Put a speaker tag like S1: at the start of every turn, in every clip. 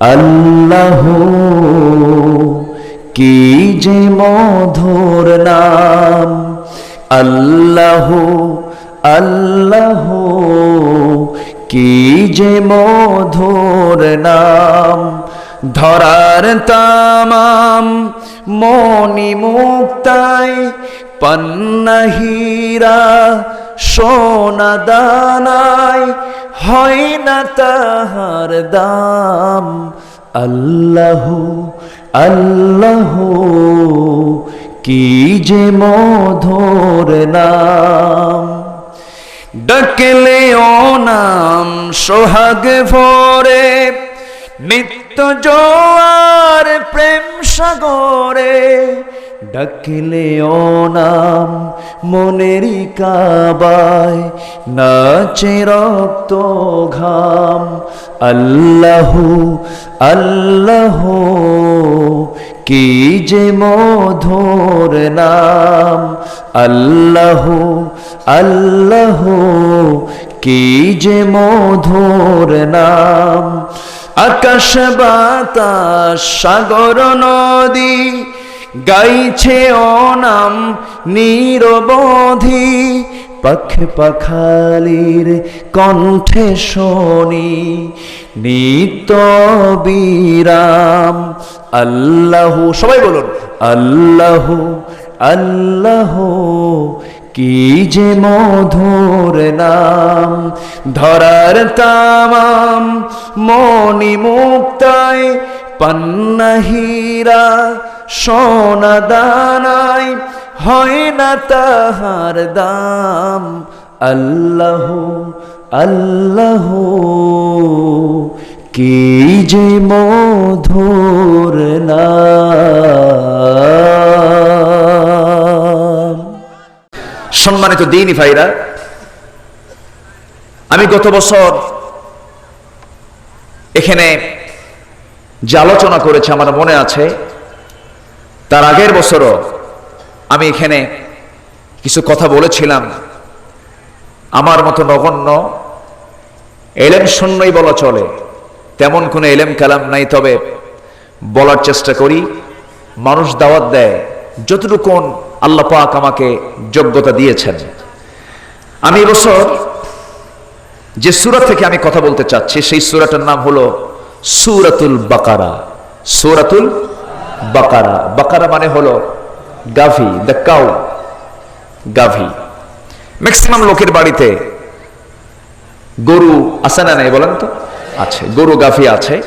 S1: আল্লাহ, কি যে মধুর নাম। আল্লাহ আল্লাহ, কি যে মধুর নাম। ধরার তামাম মনি মুক্তায় পন্নহীরা সোনা দানায় হয় না তাহার দাম। আল্লাহ আল্লাহ, কি যে মধুর নাম। ডাকলে ও নাম সোহাগ ভরে, নিত্য জোয়ার প্রেম সাগরে ডাকলে নাম মনেরই কাবায়, নাচে রক্ত ঘাম। আল্লাহ আল্লাহ, কি যে মধুর নাম। আল্লাহ আল্লাহ, কি যে মধুর নাম। আকাশ, বাতাস, সাগর, নদী গাইছে অনাম নিরবধি, পাখে পাখালির কণ্ঠে শনি নিত বিরাম, আল্লাহ, সবাই বলুন, আল্লাহ আল্লাহ, কি যে মধুর নাম, ধরার তামাম মনি মুক্তায় পান্নাহীরা সোনা দানায় হয় না তাহার দাম। আল্লাহ আল্লাহ, কি যে মধুর নাম।
S2: সম্মানিত দিনী ভাইরা, আমি গত বছর এখানে যে আলোচনা করেছে, আমার মনে আছে তার আগের বছরও আমি এখানে কিছু কথা বলেছিলাম। আমার মতো নগণ্য, এলেম শূন্যই বলা চলে। তেমন কোনো এলেম কালাম নাই, তবে বলার চেষ্টা করি, মানুষ দাওয়াত দেয় যতটুকুন আল্লাহ পাক আমাকে যোগ্যতা দিয়েছেন। আমি এবছর যে সুরা থেকে আমি কথা বলতে চাচ্ছি, সেই সুরাটার নাম হলো সুরাতুল বাকারা। সুরাতুল বাকারা। বাকারা মানে হলো গাভি দ্য কাউ গাভি। ম্যাক্সিমাম লোকের বাড়িতে গরু আছে না নাই বলেন তো? আছে, গরু গাভি আছে।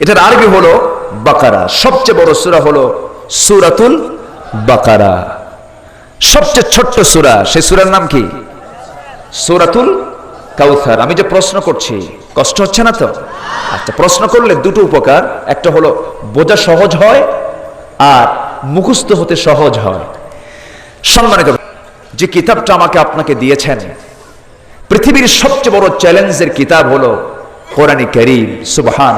S2: এটার আরবি হলো বাকারা। সবচেয়ে বড় সুরা হলো সুরাতুল বাকারা। সবচেয়ে ছোট্ট সুরা সেই সুরার নাম কি? সুরাতুল কাউসার। আমি যে প্রশ্ন করছি, কষ্ট হচ্ছে না তো? আচ্ছা প্রশ্ন করলে দুটো উপকার। একটা হলো, বোঝা সহজ হয় আর মুখস্থ হতে সহজ হয়। সম্মানিত যে কিতাবটা আমাকে আপনাকে দিয়েছেন, পৃথিবীর সবচেয়ে বড় চ্যালেঞ্জের কিতাব হলো কোরআনী করিম সুবহান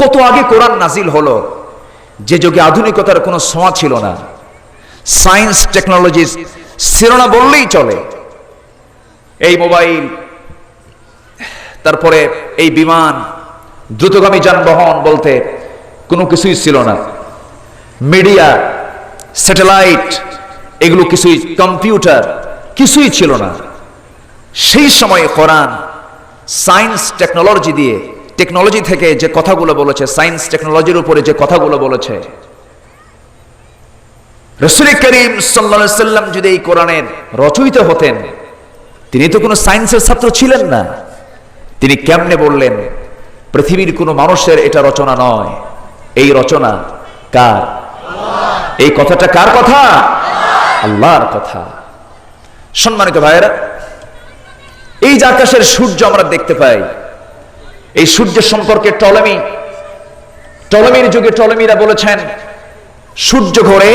S2: কত আগে কোরআন নাজিল হলো, যে যুগে আধুনিকতার কোনো ছোঁয়া ছিল না। সায়েন্স টেকনোলজি শিরোনা বললেই চলে। এই মোবাইল তারপরে এই বিমান দ্রুতগামী যানবাহন বলতে কোনো কিছুই ছিল না। মিডিয়া, স্যাটেলাইট, এগুলো কিছুই, কম্পিউটার কিছুই ছিল না। সেই সময়ে কোরআন, সায়েন্স টেকনোলজি দিয়ে, টেকনোলজি থেকে যে কথাগুলো বলেছে, সায়েন্স টেকনোলজির উপরে যে কথাগুলো বলেছে, রসুল করিম সাল্লা সাল্লাম যদি এই কোরআনের রচয়িতা হতেন, তিনি তো কোনো সায়েন্সের ছাত্র ছিলেন না। তিনি কেমনে বললেন, পৃথিবীর কোনো মানুষের এটা রচনা নয়। এই রচনা কার? এই কথাটা কার কথা? আল্লাহর কথা। সম্মানিত ভাইয়েরা, এই যে আকাশের সূর্য আমরা দেখতে পাই, এই সূর্যের সম্পর্কে টলমি, টলমির যুগে টলমিরা বলেছেন, সূর্য ঘোরে,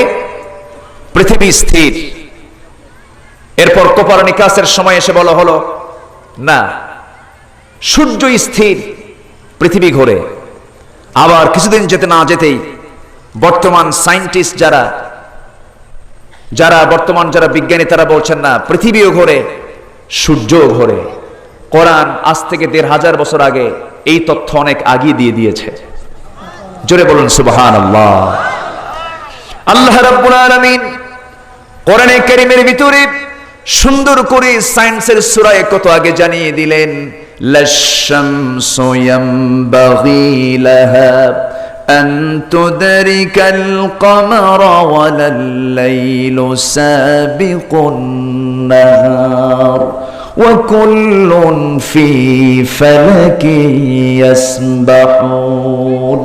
S2: পৃথিবী স্থির। এরপর কোপারনিকাসের সময় এসে বলা হলো, না। সূর্য স্থির, পৃথিবী ঘোরে। আবার কিছুদিন যেতে না যেতেই বর্তমান সায়েন্টিস্ট যারা যারা বর্তমান যারা বিজ্ঞানী তারা বলছেন না, পৃথিবীও ঘোরে, সূর্যও ঘোরে। কোরআন আজ থেকে দেড় হাজার বছর আগে এই তথ্য অনেক আগে দিয়ে দিয়েছে। জোরে বলুন সুবহান আল্লাহ আল্লাহ রাব্বুল আলামিন কোরআনে কারীমের ভিতরে সুন্দর করে সায়েন্সের সূরায় কত আগে জানিয়ে দিলেন? লাশামসু ইয়ামবাগি লাহা أن تدرك القمر ولا الليل سابق النهار وكل في فلك يسبحون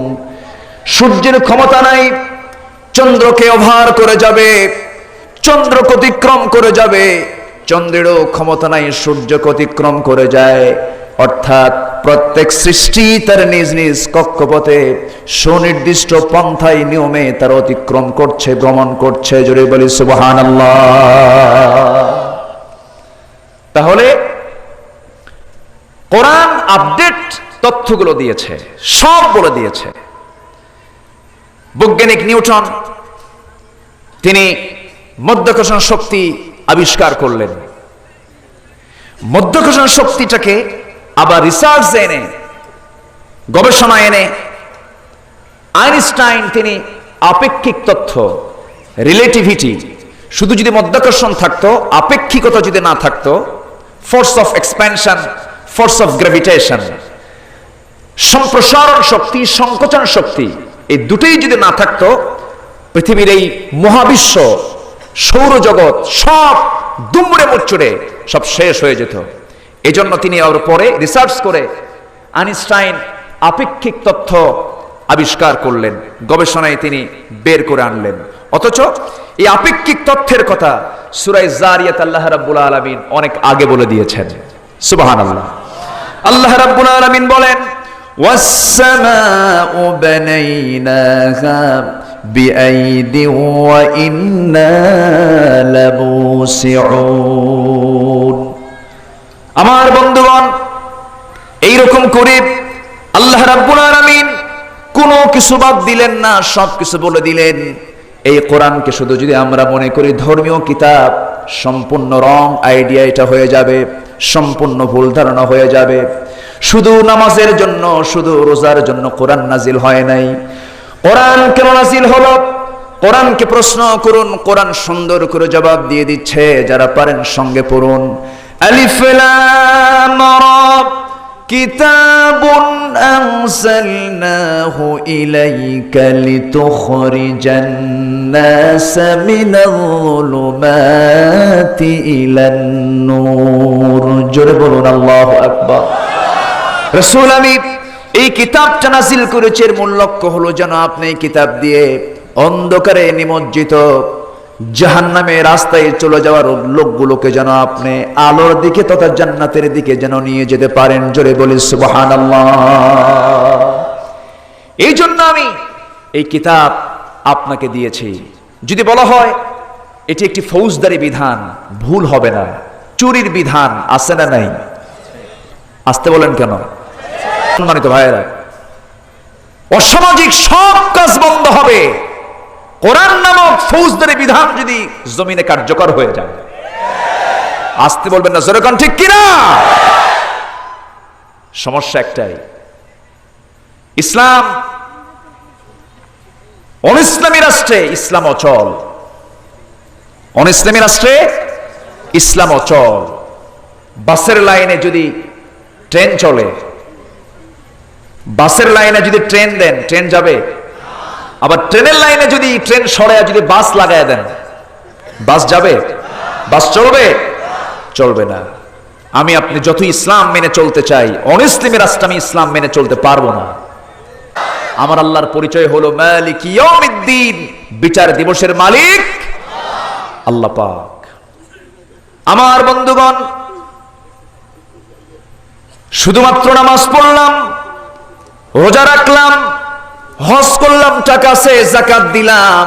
S2: সূর্যের ক্ষমতা নাই চন্দ্রকে অভার করে যাবে চন্দ্র অতিক্রম করে যাবে চন্দ্রেরও ক্ষমতা নাই, সূর্য অতিক্রম করে যায়। অর্থাৎ প্রত্যেক সৃষ্টি তার নিজ নিজ কক্ষপথে সুনির্দিষ্ট পন্থায় নিয়মে তার অতিক্রম করছে, ভ্রমণ করছে। জোরে বলি সুবহান তাহলে কোরআন আপডেট তথ্যগুলো দিয়েছে সব বলে দিয়েছে। বৈজ্ঞানিক নিউটন, তিনি মধ্যাকর্ষণ শক্তি আবিষ্কার করলেন। মধ্যাকর্ষণ শক্তিটাকে আবার রিসার্চ এনে গবেষণা এনে, আইনস্টাইন তিনি আপেক্ষিক তথ্য রিলেটিভিটি শুধু যদি মধ্যাকর্ষণ থাকতো, আপেক্ষিকতা যদি না থাকতো force of expansion force of gravitation সম্প্রসারণ শক্তি, সংকোচন শক্তি, এই দুটোই যদি না থাকতো, পৃথিবীর এই মহাবিশ্ব সৌরজগৎ সব দুমড়ে মুচড়ে সব শেষ হয়ে যেত। এজন্য তিনি ওর পরে রিসার্চ করে আনিস্টাইন আপেক্ষিক তথ্য আবিষ্কার করলেন, গবেষণায় তিনি বের করে আনলেন। অথচ এই আপেক্ষিক তথ্যের কথা সুরাই জারিয়াত আল্লাহ রাব্বুল আলামিন অনেক আগে বলে দিয়েছেন। সুবহানাল্লাহ। আল্লাহ রাব্বুল আলামিন বলেন ওয়াস ও বানাইনাহা بأيد وإنا لموسعون আমার বন্ধুগণ এইরকম করে আল্লাহ রাব্বুল আলামিন কোনো কিছু বাদ দিলেন না সব কিছু বলে দিলেন এই কোরআনকে শুধু যদি আমরা মনে করি ধর্মীয় কিতাব সম্পূর্ণ রং আইডিয়া এটা হয়ে যাবে সম্পূর্ণ ভুল ধারণা হয়ে যাবে শুধু নামাজের জন্য শুধু রোজার জন্য কোরআন নাজিল হয় নাই কোরআন কেন নাজিল হলো কোরআনকে প্রশ্ন করুন কোরআন সুন্দর করে জবাব দিয়ে দিচ্ছে যারা পারেন সঙ্গে পড়ুন আলিফ লাম রা كتاب أنزلناه إليك لتخرج الناس من الظلمات إلى النور جربون الله أكبر রসুল আমি এই কিতাবটা নাজিল করেছি এর মূল লক্ষ্য হলো, যেন আপনি কিতাব দিয়ে অন্ধকারে নিমজ্জিত জাহান্নামে রাস্তায় চলে যাওয়ার লোকগুলোকে যেন আপনি আলোর দিকে তথা জান্নাতের দিকে যেন নিয়ে যেতে পারেন। জোরে বলি সুবহান এই জন্য আমি এই কিতাব আপনাকে দিয়েছি। যদি বলা হয়, এটি একটি ফৌজদারি বিধান, ভুল হবে না। চুরির বিধান আছে না নাই? আসতে বলেন কেন? সম্মানিত ভাইয়েরা, অসামাজিক সব কাজ বন্ধ হবে। কোরআন নামক ফৌজদারি বিধান যদি জমিনে কার্যকর হয়ে যায়। আসতে বলবেন না জোরেকন ঠিক কিনা? সমস্যা একটাই, ইসলাম অনিসলামী রাষ্ট্রে ইসলাম অচল। অনিসলামী রাষ্ট্রে ইসলাম অচল। বাসের লাইনে যদি ট্রেন চলে বাসের লাইনে যদি ট্রেন দেন, ট্রেন যাবে। আবার ট্রেনের লাইনে যদি ট্রেন সরায় যদি বাস লাগায় দেন, বাস যাবে? বাস চলবে? চলবে না। আমি আপনি যত ইসলাম মেনে চলতে চাই অনিসলিমী রাষ্ট্র আমি ইসলাম মেনে চলতে পারব না। আমার আল্লাহর পরিচয় হলো মালিক বিচার দিবসের মালিক আল্লাহ পাক। আমার বন্ধুগণ, শুধুমাত্র নামাজ পড়লাম রোজা রাখলাম, হজ করলাম, টাকা আছে জাকাত দিলাম।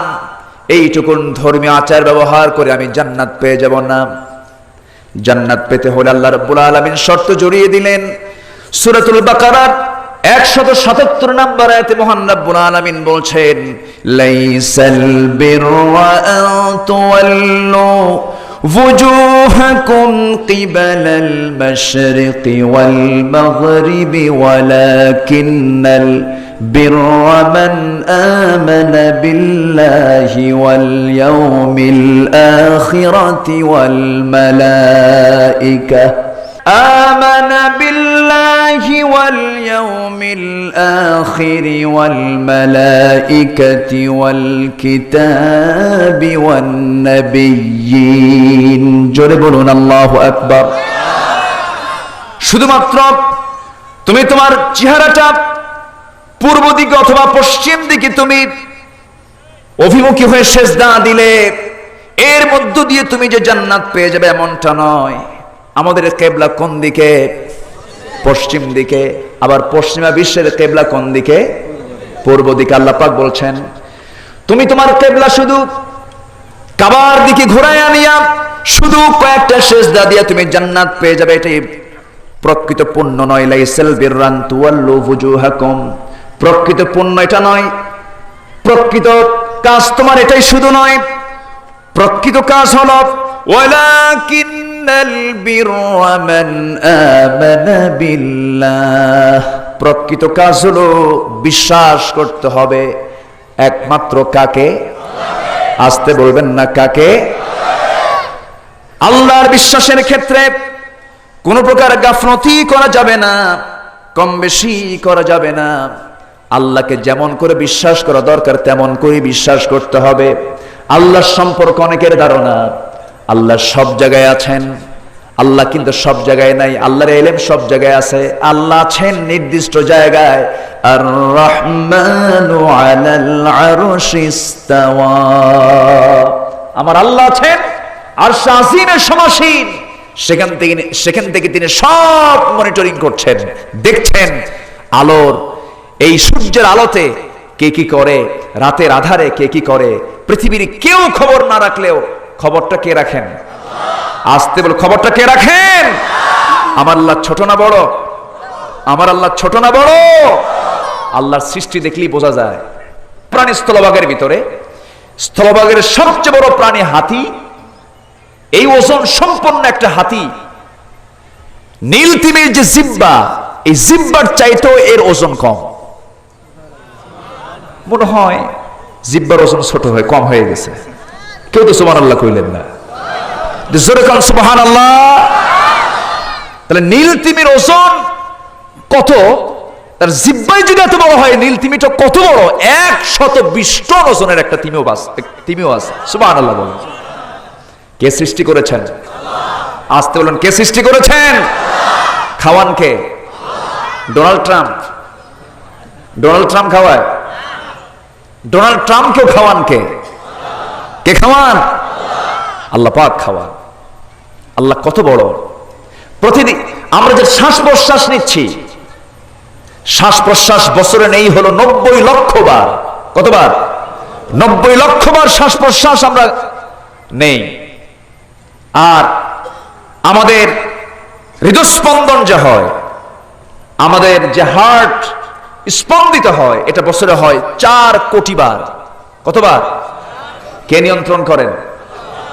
S2: এইটুকুন ধর্মীয় আচার ব্যবহার করে আমি জান্নাত পেয়ে যাব না। জান্নাত পেতে হলে আল্লাহ রাব্বুল আলামিন শর্ত জড়িয়ে দিলেন। সূরাতুল বাকারার 177 নম্বর আয়াতে মহান রাব্বুল আলামিন বলছেন, লাইসাল বিররা আন
S1: وجوهكم قبل المشرق والمغرب ولكن البر من آمن بالله واليوم الآخرة والملائكة آمن بالله واليوم الآخر والملائكة والكتاب والنبيين جربون الله أكبر
S2: শুধুমাত্র তুমি তোমার চেহারাটা পূর্ব দিকে অথবা পশ্চিম দিকে তুমি অভিমুখী হয়ে সেজদা দিলে এর মধ্য দিয়ে তুমি যে জান্নাত পেয়ে যাবে এমনটা নয় আমাদের কেবলা কোন দিকে? পশ্চিম দিকে। আবার পশ্চিমা বিশ্বের কেবলা কোন দিকে? পূর্ব দিকে আল্লাহ পাক বলছেন, তুমি তোমার কেবলা শুধু কাবার দিকে ঘোরায় আনিয়া, শুধু কয়েকটা সেজদা দিয়া তুমি জান্নাত পেয়ে যাবে। এটাই প্রকৃত পুণ্য নয়। লাইসাল বিররান তুয়াল্লু ফুজুহাকুম। প্রকৃত পুণ্য এটা নয়। প্রকৃত কাজ তোমার এটাই শুধু নয়। প্রকৃত কাজ হলো ওয়ালাকিন্নাল প্রকৃত কাজ হলো বিশ্বাস করতে হবে। একমাত্র কাকে? আসতে বলবেন না কাকে? আল্লাহর বিশ্বাসের ক্ষেত্রে কোন প্রকার গাফনতি করা যাবে না কম বেশি করা যাবে না। আল্লাহকে যেমন করে বিশ্বাস করা দরকার, তেমন করে বিশ্বাস করতে হবে। আল্লাহর সম্পর্ক অনেকের ধারণা। আল্লাহ সব জায়গায় আছেন। আল্লাহ কিন্তু সব জায়গায় নাই, আল্লাহর এলেম সব জায়গায় আছে। আল্লাহ আছেন নির্দিষ্ট জায়গায়। আর আমার আল্লাহ আছেন আর সমাসীন। সেখান থেকে সেখান থেকে তিনি সব মনিটরিং করছেন, দেখছেন আলোর। এই সূর্যের আলোতে কে কি করে, রাতের আধারে কে কি করে, পৃথিবীর কেউ খবর না রাখলেও খবরটা কে রাখেন? আসতে বল, খবরটা কে রাখেন? আমার আল্লাহ ছোট না বড়? আমার আল্লাহ ছোট না বড়? আল্লাহর সৃষ্টি দেখলেই বোঝা যায়। প্রাণী স্থলভাগের ভিতরে, স্থলভাগের সবচেয়ে বড় প্রাণী হাতি। এই ওজন সম্পন্ন একটা হাতি। নীল তিমির যে জিব্বা, এই জিব্বার চাইতেও এর ওজন কম। মনে হয় জিব্বার ওজন ছোট হয়ে, কম হয়ে গেছে। কেউ তো সুমান আল্লাহ কইলেন না। জোরে সুবহান আল্লাহ তাহলে নীল তিমির ওজন কত? তার জিব্বাই যদি এত বড় হয়, নীল তিমিটা কত বড়? এক শত বিশ টন ওজনের একটা তিমিও বাস তিমিও আছে। সুবহান আল্লাহ বলেন। কে সৃষ্টি করেছেন? আসতে বলুন, কে সৃষ্টি করেছেন? খাওয়ান কে? Donald Trump. ডোনাল্ড ট্রাম্প খাওয়ায়? ডোনাল্ড ট্রাম্পকেও খাওয়ান কে? কে খাওয়ান? আল্লাহ পাক খাওয়ান। আল্লাহ কত বড়। প্রতিদিন আমরা যে শ্বাস প্রশ্বাস নিচ্ছি শ্বাস প্রশ্বাস বছরে নেই হলো নব্বই লক্ষ বার। কতবার? নব্বই লক্ষ বার শ্বাস প্রশ্বাস আমরা নেই। আর আমাদের হৃদস্পন্দন যে হয়, আমাদের যে হার্ট স্পন্দিত হয়, এটা বছরে হয় চার কোটি বার। কতবার? কে নিয়ন্ত্রণ করেন?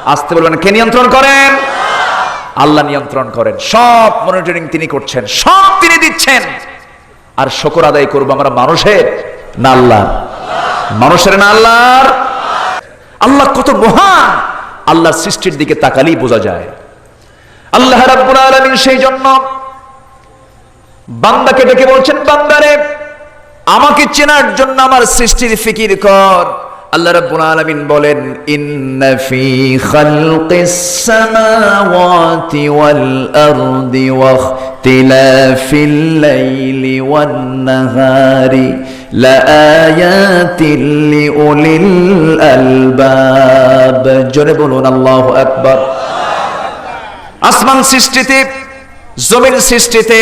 S2: আসতে বলবেন, কে নিয়ন্ত্রণ করেন? আল্লাহ নিয়ন্ত্রণ করেন। সব মনিটরিং তিনি করছেন, সব তিনি দিচ্ছেন। আর শকর আদায় করব আমরা মানুষের না আল্লাহ মানুষের না আল্লাহর? আল্লাহ কত মহান! আল্লাহর সৃষ্টির দিকে তাকালেই বোঝা যায়। আল্লাহ রাব্বুল আলামিন সেই জন্য বান্দাকে ডেকে বলছেন, বান্দারে, আমাকে চেনার জন্য আমার সৃষ্টির ফিকির কর। আল্লাহ রাব্বুল আলামিন বলেন, ইন্না ফি খালকিস সামাওয়াতি ওয়াল আরদি ওয়া ইখতিলাফিল লাইলি ওয়ান নাহারি লাআয়াতিল লিউলিল আলবাব। জোরে বলুন, আল্লাহু আকবার। আসমান সৃষ্টিতে, জমিন সৃষ্টিতে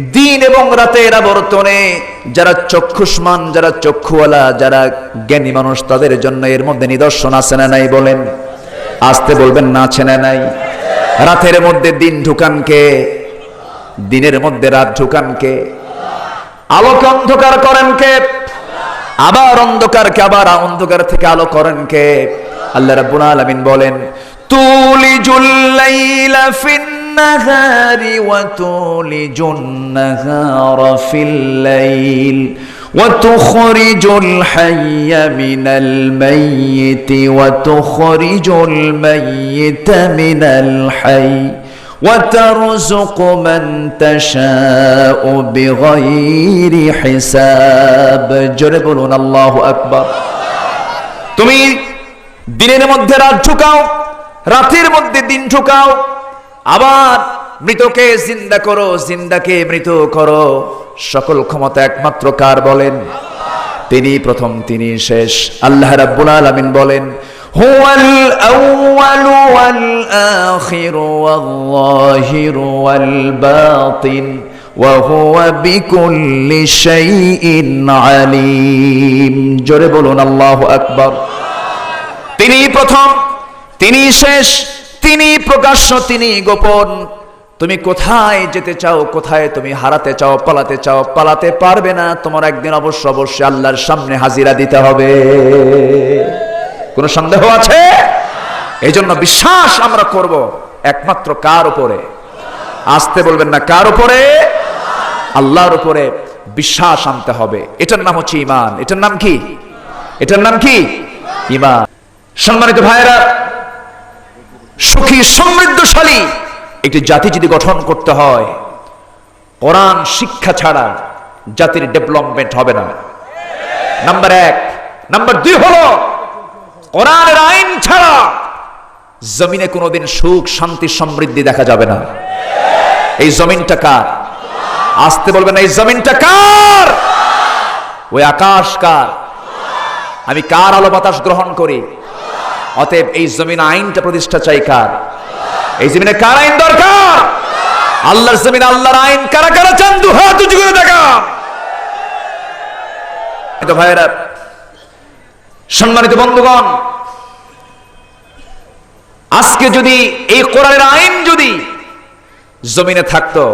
S2: দিন এবং রাতের আবর্তনে, যারা চক্ষুষ্মান, যারা চক্ষুওয়ালা, যারা জ্ঞানী মানুষ, তাদের জন্য এর মধ্যে নিদর্শন আছে না নাই বলেন? আসতে বলবেন না আছে না নাই? রাতের মধ্যে দিন ঢুকানকে দিনের মধ্যে রাত ঢুকানকে আলোক অন্ধকার করেন কে? আবার অন্ধকারকে আবার অন্ধকার থেকে আলো করেন কে? আল্লাহ রাব্বুল আলামিন বলেন,
S1: তুলিজুল লাইলা ফিন النهار وتولج النهار في الليل وتخرج الحي من الميت وتخرج الميت من الحي وترزق من تشاء بغير حساب جربون الله أكبر
S2: তুমি দিনের মধ্যে রাত ঢুকাও রাতের মধ্যে দিন ঢুকাও আবার মৃতকে জিন্দা করো, জিন্দাকে মৃত করো। সকল ক্ষমতা একমাত্র কার বলেন? তিনি প্রথম, তিনি শেষ। আল্লাহ রাব্বুল আলামিন বলেন
S1: বাতিন ওয়া বিকুল্লি জোরে বলুন, আল্লাহ আকবার।
S2: তিনি প্রথম, তিনি শেষ। তিনি প্রকাশ্য, তিনি গোপন। তুমি কোথায় যেতে চাও, কোথায় তুমি হারাতে চাও, পালাতে চাও, পালাতে পারবে না। তোমার একদিন অবশ্য, অবশ্যই আল্লাহর সামনে হাজিরা দিতে হবে। কোনো সন্দেহ আছে? এই জন্য বিশ্বাস আমরা করব একমাত্র কার উপরে? আসতে বলবেন না কার উপরে? আল্লাহর উপরে বিশ্বাস আনতে হবে। এটার নাম হচ্ছে ইমান এটার নাম কি? এটার নাম কি? ইমান সম্মানিত ভাইয়েরা সুখী সমৃদ্ধশালী একটি জাতি যদি গঠন করতে হয়, কোরআন শিক্ষা ছাড়া জাতির ডেভেলপমেন্ট হবে না। নাম্বার এক। নাম্বার দুই হলো, কোরআনের আইন ছাড়া জমিনে কোনোদিন সুখ, শান্তি, সমৃদ্ধি দেখা যাবে না। এই জমিনটা কার? আসতে বলবেন, এই জমিনটা কার? ওই আকাশ কার? আমি কার আলো বাতাস গ্রহণ করি? অতএব এই জমিন আইনটা প্রতিষ্ঠা চাই কার? এই জমিনে কার আইন দরকার? আল্লাহর জমিন, আল্লাহর আইন। কারা কারা চান? দু হাত উঁচু করে দেখা। ভাইয়েরা, সম্মানিত বন্ধুগণ, আজকে যদি এই কোরআনের আইন যদি জমিনে থাকতো,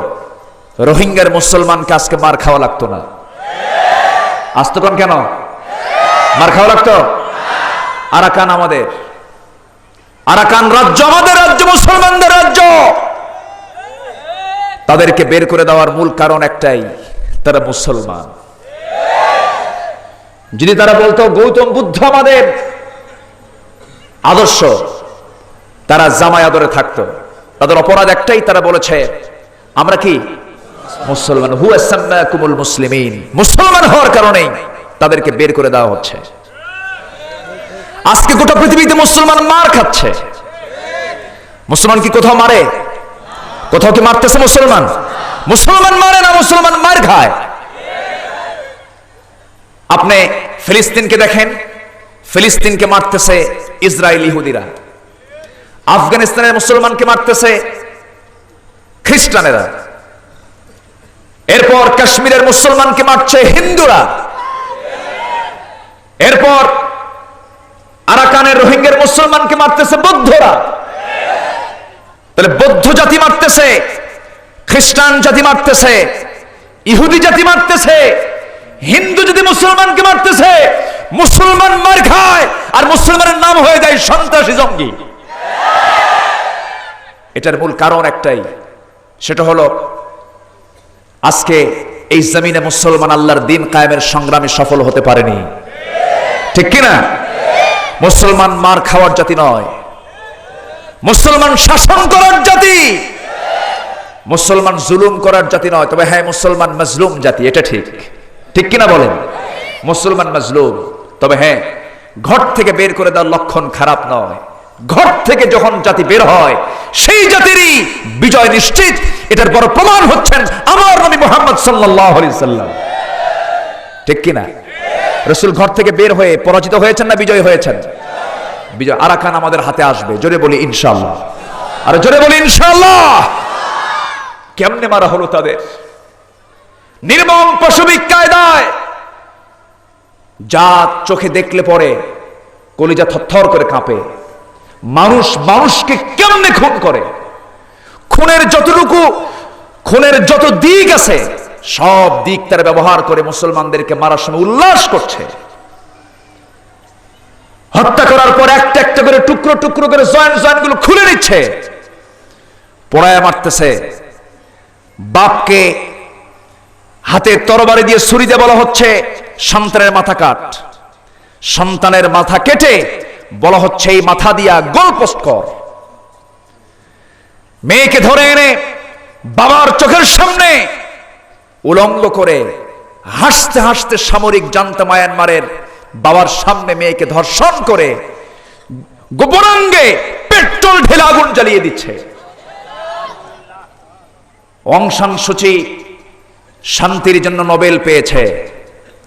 S2: রোহিঙ্গার মুসলমানকে আজকে মার খাওয়া লাগতো না। আসতো কেন? মার খাওয়া লাগতো? আরাকান আমাদের। আরাকান রাজ্য, আমাদের রাজ্য, মুসলমানদের রাজ্য। তাদেরকে বের করে দেওয়ার মূল কারণ একটাই, তারা মুসলমান। যদি তারা বলতো, গৌতম বুদ্ধ আমাদের। আদর্শ, তারা জামায় আদরে থাকতো। তাদের অপরাধ একটাই, তারা বলেছে, আমরা কি মুসলমান? হু কুমুল মুসলিমিন। মুসলমান হওয়ার কারণেই তাদেরকে বের করে দেওয়া হচ্ছে। আজকে গোটা পৃথিবীতে মুসলমান মার খাচ্ছে। মুসলমান কি কোথাও মারে? কোথাও কি মারতেছে মুসলমান? মুসলমান মারে না মুসলমান মার খায়। আপনি ফিলিস্তিনকে দেখেন, ফিলিস্তিনকে মারতেছে ইসরায়েল ইহুদিরা। আফগানিস্তানের মুসলমানকে মারতেছে খ্রিস্টানেরা। এরপর কাশ্মীরের মুসলমানকে মারছে হিন্দুরা। এরপর আরাকানের রোহিঙ্গার মুসলমানকে মারতেছে বৌদ্ধরা। তাহলে বৌদ্ধ জাতি মারতেছে, খ্রিস্টান জাতি মারতেছে, ইহুদি জাতি মারতেছে, হিন্দু যদি মুসলমানকে মারতেছে, মুসলমান মার খায় আর মুসলমানের নাম হয়ে যায় সন্ত্রাসী জঙ্গি। এটার মূল কারণ একটাই, সেটা হলো আজকে এই জমিনে মুসলমান আল্লাহর দিন কায়েমের সংগ্রামে সফল হতে পারেনি। ঠিক কিনা? মুসলমান মার খাওয়ার জাতি নয়। মুসলমান শাসন করার জাতি। মুসলমান জুলুম করার জাতি নয়। তবে হ্যাঁ মুসলমান মজলুম জাতি, এটা ঠিক। ঠিক কিনা বলেন? মুসলমান মজলুম। তবে হ্যাঁ ঘর থেকে বের করে দেওয়ার লক্ষণ খারাপ নয়। ঘর থেকে যখন জাতি বের হয়, সেই জাতিরই বিজয় নিশ্চিত। এটার বড় প্রমাণ হচ্ছেন আমার নবী মোহাম্মদ সাল্লাহ ঠিক কিনা? রসুল ঘর থেকে বের হয়ে পরাজিত হয়েছেন না বিজয় হয়েছেন? বিজয় আরাকান আমাদের হাতে আসবে। জোরে বলি ইনশাল্লাহ আর জোরে বলি ইনশাল্লাহ কেমনে মারা হলো তাদের? নির্মম পশবিক কায়দায় যা চোখে দেখলে পরে কলিজা থরথর করে কাঁপে। মানুষ মানুষকে কেমনে খুন করে? খুনের যতটুকু, খুনের যত দিক আছে সব দিক তারা ব্যবহার করে মুসলমানদেরকে মারার সময় উল্লাস করছে। হত্যা করার পর একটা একটা করে টুকরো টুকরো করে জয়েন্ট জয়েন্টগুলো খুলে নিচ্ছে। পোড়ায় মারতেছে। বাপকে হাতে তরবারি দিয়ে ছুরি দিয়ে বলা হচ্ছে, সন্তানের মাথা কাট। সন্তানের মাথা কেটে বলা হচ্ছে, এই মাথা দিয়া গোল গোলপোস্ট কর। মেয়েকে ধরে এনে বাবার চোখের সামনে উলঙ্গ করে হাসতে হাসতে সামরিক জানতা মায়ানমারের বাবার সামনে মেয়েকে ধর্ষণ করে গোপরাঙ্গে পেট্রোল ঢেলে আগুন জ্বালিয়ে দিচ্ছে। অংশান সূচি শান্তির জন্য নোবেল পেয়েছে।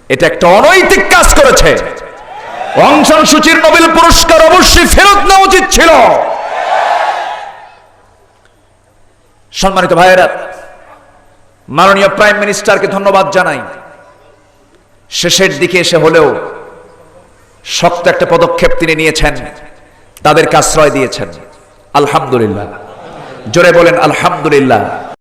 S2: এটা একটা অনৈতিক কাজ করেছে। অংশান সূচির নোবেল পুরস্কার অবশ্যই ফেরত নেওয়া উচিত ছিল। সম্মানিত ভাইয়েরা মাননীয় প্রাইম মিনিস্টারকে ধন্যবাদ জানাই। শেষের দিকে এসে হলেও শক্ত একটা পদক্ষেপ তিনি নিয়েছেন, তাদেরকে আশ্রয় দিয়েছেন। আলহামদুলিল্লাহ। জোরে বলেন আলহামদুলিল্লাহ।